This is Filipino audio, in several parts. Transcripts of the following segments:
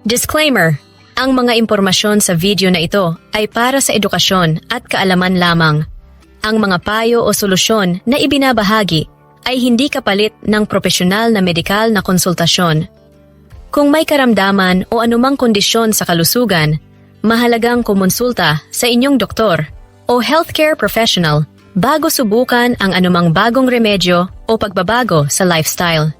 Disclaimer, ang mga impormasyon sa video na ito ay para sa edukasyon at kaalaman lamang. Ang mga payo o solusyon na ibinabahagi ay hindi kapalit ng profesional na medikal na konsultasyon. Kung may karamdaman o anumang kondisyon sa kalusugan, mahalagang kumonsulta sa inyong doktor o healthcare professional bago subukan ang anumang bagong remedyo o pagbabago sa lifestyle.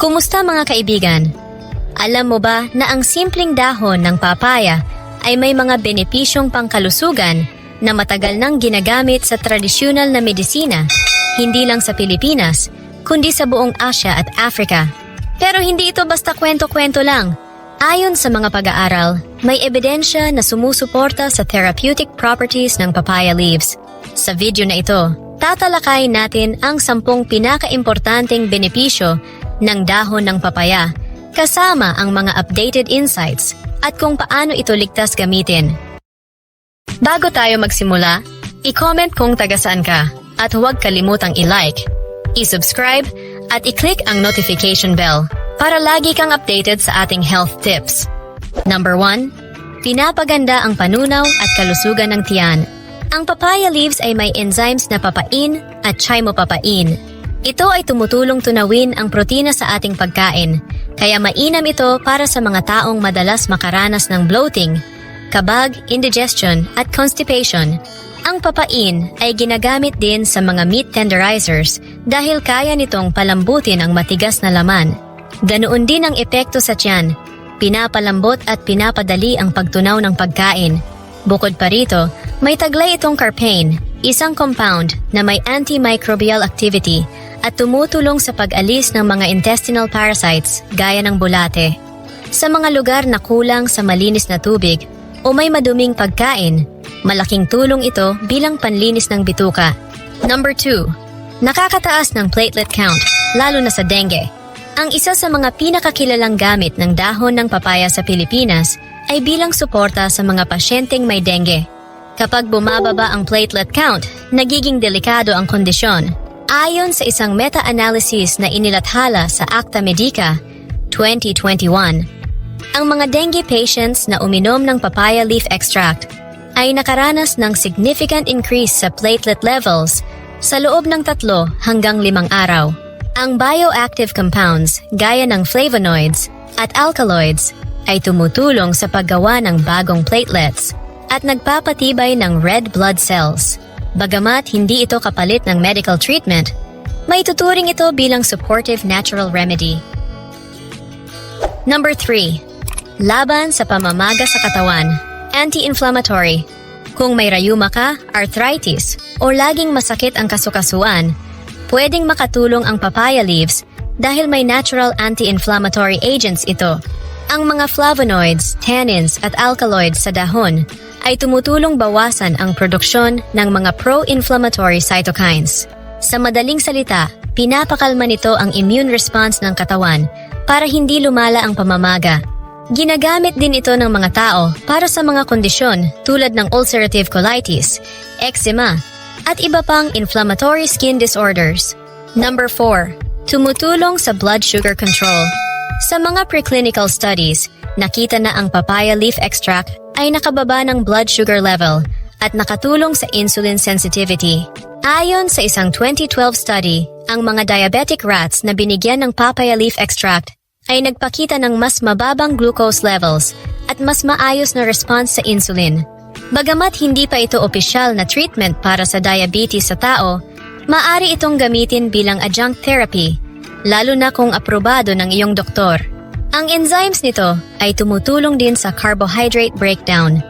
Kumusta mga kaibigan? Alam mo ba na ang simpleng dahon ng papaya ay may mga benepisyong pangkalusugan na matagal nang ginagamit sa tradisyonal na medisina, hindi lang sa Pilipinas, kundi sa buong Asia at Africa. Pero hindi ito basta kwento-kwento lang. Ayon sa mga pag-aaral, may ebidensya na sumusuporta sa therapeutic properties ng papaya leaves. Sa video na ito, tatalakayin natin ang sampung pinakaimportanteng benepisyo ng dahon ng papaya kasama ang mga updated insights at kung paano ito ligtas gamitin. Bago tayo magsimula, i-comment kung taga saan ka at huwag kalimutang i-like, i-subscribe at i-click ang notification bell para lagi kang updated sa ating health tips. Number 1. Pinapaganda ang panunaw at kalusugan ng tiyan. Ang papaya leaves ay may enzymes na papain at chymopapain. Ito ay tumutulong tunawin ang protina sa ating pagkain, kaya mainam ito para sa mga taong madalas makaranas ng bloating, kabag, indigestion at constipation. Ang papain ay ginagamit din sa mga meat tenderizers dahil kaya nitong palambutin ang matigas na laman. Ganoon din ang epekto sa tiyan, pinapalambot at pinapadali ang pagtunaw ng pagkain. Bukod pa rito, may taglay itong carpane, isang compound na may antimicrobial activity at tumutulong sa pag-alis ng mga intestinal parasites gaya ng bulate. Sa mga lugar na kulang sa malinis na tubig o may maduming pagkain, malaking tulong ito bilang panlinis ng bituka. Number 2. Nakakataas ng platelet count, lalo na sa dengue. Ang isa sa mga pinakakilalang gamit ng dahon ng papaya sa Pilipinas ay bilang suporta sa mga pasyenteng may dengue. Kapag bumababa ang platelet count, nagiging delikado ang kondisyon. Ayon sa isang meta-analysis na inilathala sa Acta Medica 2021, ang mga dengue patients na uminom ng papaya leaf extract ay nakaranas ng significant increase sa platelet levels sa loob ng tatlo hanggang limang araw. Ang bioactive compounds gaya ng flavonoids at alkaloids ay tumutulong sa paggawa ng bagong platelets at nagpapatibay ng red blood cells. Bagamat hindi ito kapalit ng medical treatment, may tuturing ito bilang supportive natural remedy. Number 3. Laban sa pamamaga sa katawan. Anti-inflammatory. Kung may rayuma ka, arthritis, o laging masakit ang kasukasuan, pwedeng makatulong ang papaya leaves dahil may natural anti-inflammatory agents ito. Ang mga flavonoids, tannins at alkaloids sa dahon ay tumutulong bawasan ang produksyon ng mga pro-inflammatory cytokines. Sa madaling salita, pinapakalma nito ang immune response ng katawan para hindi lumala ang pamamaga. Ginagamit din ito ng mga tao para sa mga kondisyon tulad ng ulcerative colitis, eczema, at iba pang inflammatory skin disorders. Number 4. Tumutulong sa blood sugar control. Sa mga preclinical studies, nakita na ang papaya leaf extract ay nakababa ng blood sugar level at nakatulong sa insulin sensitivity. Ayon sa isang 2012 study, ang mga diabetic rats na binigyan ng papaya leaf extract ay nagpakita ng mas mababang glucose levels at mas maayos na response sa insulin. Bagamat hindi pa ito opisyal na treatment para sa diabetes sa tao, maari itong gamitin bilang adjunct therapy, lalo na kung aprobado ng iyong doktor. Ang enzymes nito ay tumutulong din sa carbohydrate breakdown,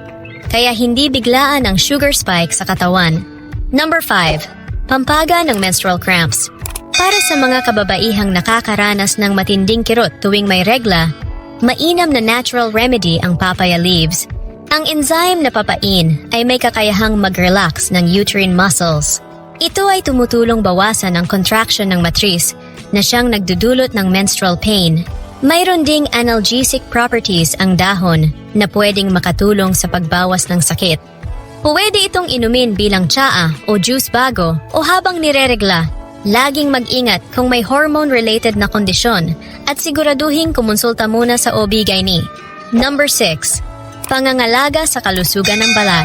kaya hindi biglaan ang sugar spike sa katawan. Number 5. Pampaga ng menstrual cramps. Para sa mga kababaihang nakakaranas ng matinding kirot tuwing may regla, mainam na natural remedy ang papaya leaves. Ang enzyme na papain ay may kakayahang mag-relax ng uterine muscles. Ito ay tumutulong bawasan ang contraction ng matris na siyang nagdudulot ng menstrual pain. Mayroon ding analgesic properties ang dahon na pwedeng makatulong sa pagbawas ng sakit. Pwede itong inumin bilang tsaa o juice bago o habang nireregla Laging mag-ingat kung may hormone-related na kondisyon at siguraduhin kumonsulta muna sa OB-GYN. Number 6. Pangangalaga sa kalusugan ng balat.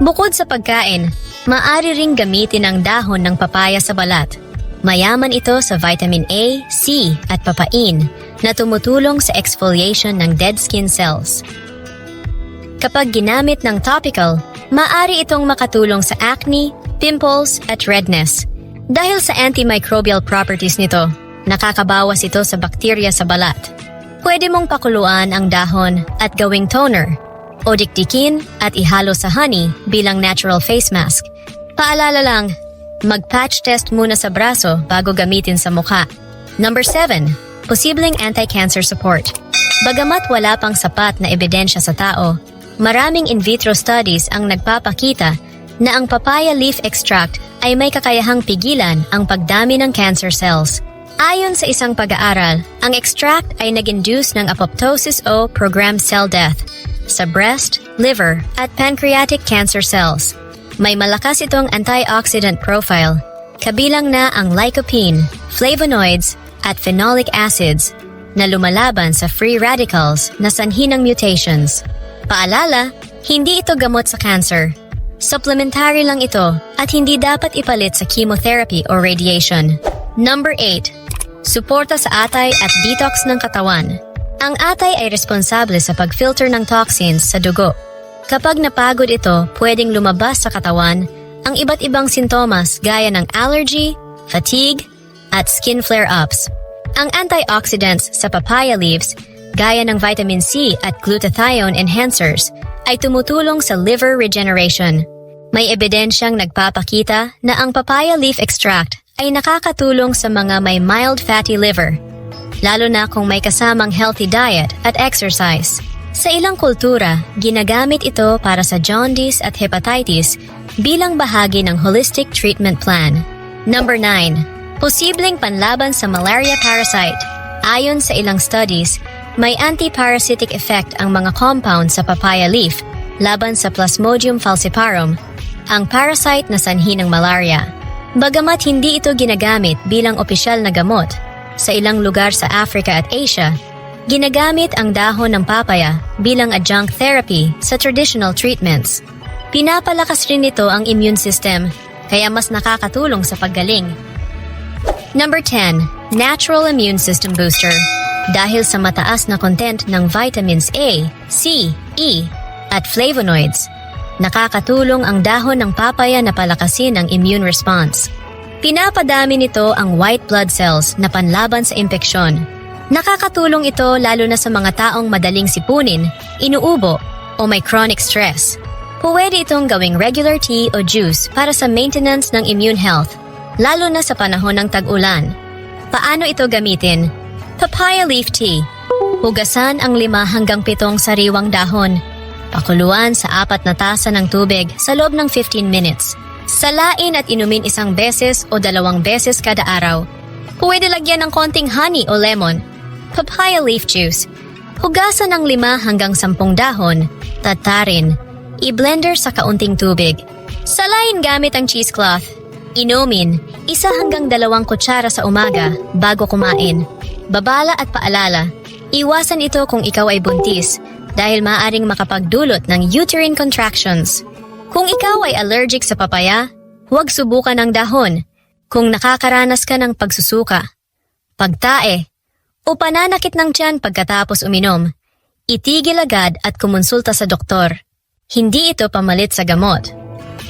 Bukod sa pagkain, maaari ring gamitin ang dahon ng papaya sa balat. Mayaman ito sa vitamin A, C at papain na tumutulong sa exfoliation ng dead skin cells. Kapag ginamit ng topical, maaari itong makatulong sa acne, pimples at redness. Dahil sa antimicrobial properties nito, nakakabawas ito sa bakterya sa balat. Pwede mong pakuluan ang dahon at gawing toner o dikdikin at ihalo sa honey bilang natural face mask. Paalala lang, mag-patch test muna sa braso bago gamitin sa mukha. Number 7. Posibleng anti-cancer support. Bagamat wala pang sapat na ebidensya sa tao, maraming in vitro studies ang nagpapakita na ang papaya leaf extract ay may kakayahang pigilan ang pagdami ng cancer cells. Ayon sa isang pag-aaral, ang extract ay nag-induce ng apoptosis o programmed cell death sa breast, liver, at pancreatic cancer cells. May malakas itong antioxidant profile, kabilang na ang lycopene, flavonoids, at phenolic acids na lumalaban sa free radicals na sanhi ng mutations. Paalala, hindi ito gamot sa cancer. Supplementary lang ito at hindi dapat ipalit sa chemotherapy o radiation. Number 8. Suporta sa atay at detox ng katawan. Ang atay ay responsable sa pag-filter ng toxins sa dugo. Kapag napagod ito, pwedeng lumabas sa katawan ang iba't ibang sintomas gaya ng allergy, fatigue, at skin flare-ups. Ang antioxidants sa papaya leaves, gaya ng vitamin C at glutathione enhancers, ay tumutulong sa liver regeneration. May ebidensyang nagpapakita na ang papaya leaf extract ay nakakatulong sa mga may mild fatty liver, lalo na kung may kasamang healthy diet at exercise. Sa ilang kultura, ginagamit ito para sa jaundice at hepatitis bilang bahagi ng holistic treatment plan. Number 9. Posibleng panlaban sa malaria parasite. Ayon sa ilang studies, may anti-parasitic effect ang mga compound sa papaya leaf laban sa Plasmodium falciparum, ang parasite na sanhi ng malaria. Bagamat hindi ito ginagamit bilang opisyal na gamot, sa ilang lugar sa Africa at Asia, ginagamit ang dahon ng papaya bilang adjunct therapy sa traditional treatments. Pinapalakas rin nito ang immune system, kaya mas nakakatulong sa paggaling. Number 10. Natural Immune System Booster. Dahil sa mataas na content ng vitamins A, C, E, at flavonoids, nakakatulong ang dahon ng papaya na palakasin ang immune response. Pinapadami nito ang white blood cells na panlaban sa impeksyon. Nakakatulong ito lalo na sa mga taong madaling sipunin, inuubo, o may chronic stress. Pwede itong gawing regular tea o juice para sa maintenance ng immune health, lalo na sa panahon ng tag-ulan. Paano ito gamitin? Papaya leaf tea. Hugasan ang lima hanggang pitong sariwang dahon. Pakuluan sa apat na tasa ng tubig sa loob ng 15 minutes. Salain at inumin isang beses o dalawang beses kada araw. Pwede lagyan ng konting honey o lemon. Papaya leaf juice. Hugasan ng lima hanggang sampung dahon. Tatarin. I-blender sa kaunting tubig. Salain gamit ang cheesecloth. Inumin, isa hanggang dalawang kutsara sa umaga bago kumain. Babala at paalala, iwasan ito kung ikaw ay buntis dahil maaring makapagdulot ng uterine contractions. Kung ikaw ay allergic sa papaya, huwag subukan ang dahon kung nakakaranas ka ng pagsusuka, pagtae, o pananakit ng tiyan pagkatapos uminom. Itigil agad at kumonsulta sa doktor. Hindi ito pamalit sa gamot.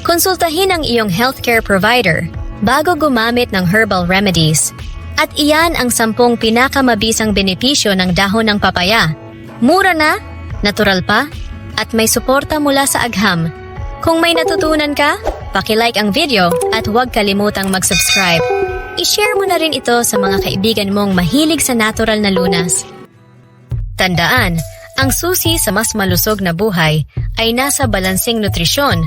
Konsultahin ang iyong healthcare provider bago gumamit ng herbal remedies. At iyan ang sampung pinakamabisang benepisyo ng dahon ng papaya. Mura na, natural pa, at may suporta mula sa agham. Kung may natutunan ka, pakilike ang video at huwag kalimutang mag-subscribe. I-share mo na rin ito sa mga kaibigan mong mahilig sa natural na lunas. Tandaan, ang susi sa mas malusog na buhay ay nasa balansing nutrisyon